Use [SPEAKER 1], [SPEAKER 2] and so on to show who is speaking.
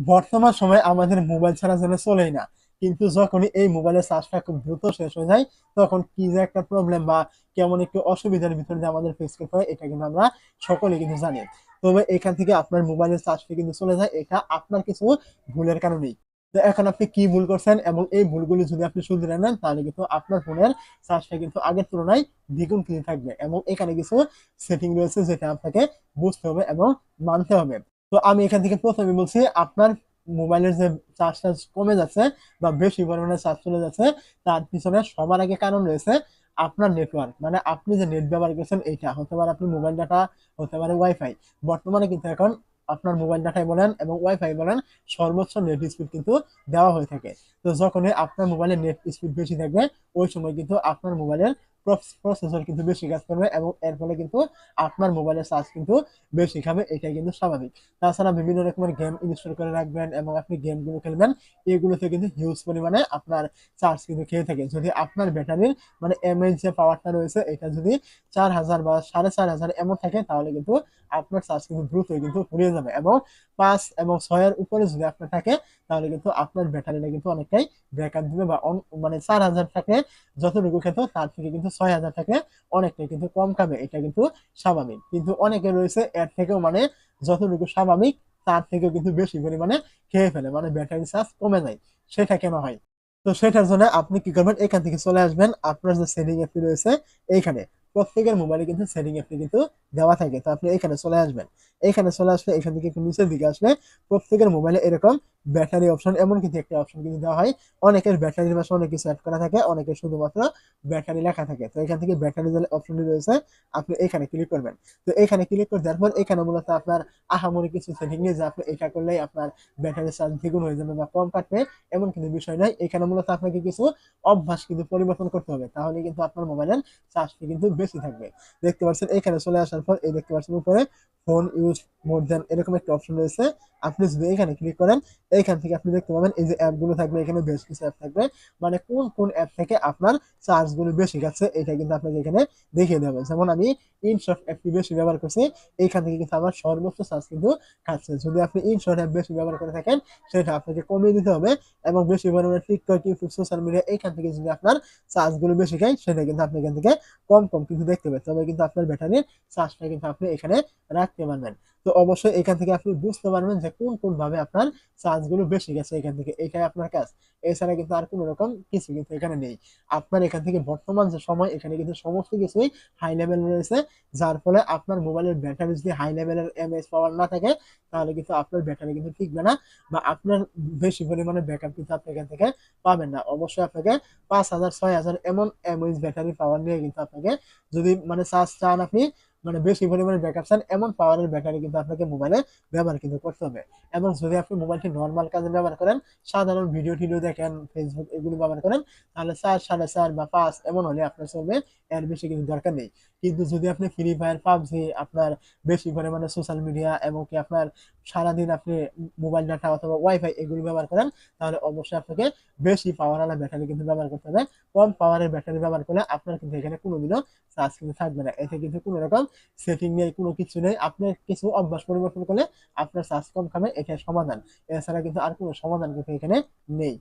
[SPEAKER 1] বর্তমান সময়ে আমাদের মোবাইল ছাড়া যেন চলেই না। কিন্তু যখনই এই মোবাইলের চার্জটা খুব দ্রুত শেষ হয়ে যায়, তখন কি যে একটা প্রবলেম বা কেমন একটু অসুবিধার ভিতরে আমাদের ফেস করতে হয়, এটা কিন্তু আমরা সকলে কিন্তু জানি। তবে এখান থেকে আপনার মোবাইলের চার্জটা কিন্তু চলে যায়, এটা আপনার কিছু ভুলের কারণেই। তো এখন আপনি কি ভুল করছেন এবং এই ভুলগুলি যদি আপনি শুধরে নেন, তাহলে কিন্তু আপনার ফোনের চার্জটা কিন্তু আগের তুলনায় দ্বিগুণ কিন্তু থাকবে এবং এখানে কিছু সেটিং রয়েছে যেটা আপনাকে বুঝতে হবে এবং মানতে হবে। তো আমি এখান থেকে প্রথমে বলছি, আপনার মোবাইলের যে চার্জটা কমে যাচ্ছে বা বেশি পরিমাণে চার্জ চলে যাচ্ছে, তার পিছনে সবার আগে কারণ রয়েছে আপনার নেটওয়ার্ক মানে আপনি যে নেট ব্যবহার করছেন এইটা হতে পারে আপনি মোবাইল ডাটা হতে পারে ওয়াইফাই বর্তমানে কিন্তু এখন আপনার মোবাইল ডাটাই বলেন এবং ওয়াইফাই বলেন, সর্বোচ্চ নেট স্পিড কিন্তু দেওয়া হয়ে থাকে। তো যখনই আপনার মোবাইলের নেট স্পিড বেশি থাকবে, ওই সময় কিন্তু আপনার মোবাইলের প্রসেসর কিন্তু বেশি কাজ করবে এবং এর ফলে কিন্তু আপনার মোবাইলের চার্জ কিন্তু বেশি খাবে, এটাই কিন্তু স্বাভাবিক। তাছাড়া বিভিন্ন রকমের গেম ইনস্টল করে রাখবেন এবং আপনি গেমগুলো খেলবেন, এগুলোতে কিন্তু হিউজ পরিমাণে আপনার চার্জ কিন্তু খেয়ে থাকে যদি আপনার ব্যাটারির মানে এমএইচ যে পাওয়ারটা রয়েছে, এটা যদি চার হাজার বা সাড়ে চার হাজার এমন থাকে, তাহলে কিন্তু আপনার চার্জ কিন্তু দ্রুতই কিন্তু ফুরিয়ে যাবে এবং পাঁচ এবং ছয়ের উপরে যদি আপনার থাকে, তাহলে কিন্তু আপনার ব্যাটারিটা কিন্তু অনেকটাই ব্যাকআপ দিবে বা মানে চার হাজার থাকে, যতটুকু খেত তার থেকে কিন্তু ছয় হাজার থাকে অনেকটাই কিন্তু কম খাবে, এটা কিন্তু স্বাভাবিক। কিন্তু অনেকে রয়েছে, এর থেকেও মানে যতটুকু স্বাভাবিক, তার থেকেও কিন্তু বেশি পরিমাণে খেয়ে ফেলে মানে ব্যাটারি চার্জ কমে যায়। সেটা কেন হয়? তো সেটার জন্য আপনি কি করবেন, এখান থেকে চলে আসবেন, আপনার যে সেটিং অ্যাপটি রয়েছে, এইখানে। প্রত্যেকের মোবাইলে কিন্তু সেটিং অ্যাপটি কিন্তু দেওয়া থাকে, তো আপনি এখানে চলে আসবেন। এখানে চলে আসলে, এখান থেকে একটু নিচের দিকে আসলে প্রত্যেকের মোবাইলে এরকম ব্যাটারি অপশন এমন কিন্তু একটা অপশন কিন্তু দেওয়া হয়, অনেকের ব্যাটারির পাশে অনেক কিছু অ্যাড করা থাকে, অনেকের শুধুমাত্র ব্যাটারি লেখা থাকে। তো এখান থেকে ব্যাটারি যে অপশনটি রয়েছে, আপনি এখানে ক্লিক করবেন। তো এখানে ক্লিক করে দেওয়ার পর এখানে মূলত আপনার আহামরি কিছু সেটিং নেই যে আপনি এটা করলেই আপনার ব্যাটারি চার্জ দ্বিগুণ হয়ে যাবে বা কম কাটবে, এমন কিন্তু বিষয় নয়। এখানে মূলত আপনাকে কিছু অভ্যাস কিন্তু পরিবর্তন করতে হবে, তাহলে কিন্তু আপনার মোবাইলের চার্জটি কিন্তু বেশি থাকবে। দেখতে পাচ্ছেন, এখানে চলে আসার পর এই দেখতে পাচ্ছেন উপরে ফোন ইউজ মোর দেন এরকম একটা অপশন রয়েছে। আপনি যদি এখানে ক্লিক করেন এইখান থেকে আপনি দেখতে পাবেন এই যে অ্যাপগুলো থাকবে, এখানে বেশ কিছু অ্যাপ থাকবে। মানে কোন কোন অ্যাপ থেকে আপনার চার্জগুলো বেশি গেছে, এটা কিন্তু আপনাকে এখানে দেখিয়ে দেবে। যেমন আমি ইনশট অ্যাপটি বেশি ব্যবহার করছি এইখান থেকে কিন্তু আমার সর্বোচ্চ চার্জ কিন্তু খাচ্ছে। যদি আপনি ইনশর্ট অ্যাপ বেশি ব্যবহার করে থাকেন, সেটা আপনাকে কমিয়ে দিতে হবে এবং বেশি পরিমাণে টিকটক ইউটিউব সোশ্যাল মিডিয়া এইখান থেকে যদি আপনার চার্জগুলো বেশি খায় সেটা কিন্তু আপনি এখান থেকে কম কম কিন্তু দেখতে পাবেন। তবে কিন্তু আপনার ব্যাটারির চার্জটা কিন্তু আপনি এখানে রাখতে পারবেন। তো অবশ্যই এখান থেকে আপনি বুঝতে পারবেন যে কোন কোন ভাবে আপনার চার্জগুলো বেশি গেছে এখান থেকে। এটাই আপনার কাজ। এছাড়া কিন্তু আর কোনো রকম কিছু কিন্তু এখানে নেই। আপনার এখান থেকে বর্তমান যে সময়, এখানে কিন্তু সমস্ত কিছুই হাই লেভেল রয়েছে। যার ফলে আপনার মোবাইলের ব্যাটারি যদি হাই লেভেলের এমএস পাওয়ার না থাকে, তাহলে কিন্তু আপনার ব্যাটারি কিন্তু টিকবে না বা আপনার বেশি পরিমাণে ব্যাকআপ কিন্তু আপনি এখান থেকে পাবেন না। অবশ্যই আপনাকে পাঁচ হাজার, ছয় হাজার এমন এমএইচ ব্যাটারি পাওয়ার নিয়ে কিন্তু আপনাকে যদি মানে চার্জ চান আপনি মানে বেশি পরিমাণে ব্যাকআপ চান। এমন পাওয়ারের ব্যাটারি কিন্তু আপনাকে মোবাইলে ব্যবহার কিন্তু করতে হবে। এবং যদি আপনি মোবাইলটি নর্মাল কাজে ব্যবহার করেন, সাধারণ ভিডিও টিডিও দেখেন ফেসবুক এগুলো ব্যবহার করেন, তাহলে চার সাড়ে চার বা পাঁচ এমন হলে আপনার চলবে এর বেশি কিন্তু দরকার নেই। কিন্তু যদি আপনি ফ্রি ফায়ার পাবজি, আপনার বেশি পরিমাণে সোশ্যাল মিডিয়া এবং কি আপনার সারাদিন আপনি মোবাইল ডাটা অথবা ওয়াইফাই এগুলো ব্যবহার করেন, তাহলে অবশ্যই আপনাকে বেশি পাওয়ারওয়ালা ব্যাটারি কিন্তু ব্যবহার করতে হবে। কম পাওয়ারের ব্যাটারি ব্যবহার করলে আপনার কিন্তু এখানে কোনোদিনও চার্জ কিন্তু থাকবে না। এতে কিন্তু কোনো রকম সেটিং নেই কোনো কিছু নেই। আপনার কিছু অভ্যাস পরিবর্তন করলে আপনার চার্জ কম খাবে এটাই সমাধান। এছাড়া কিন্তু আর কোনো সমাধান কিন্তু এখানে নেই।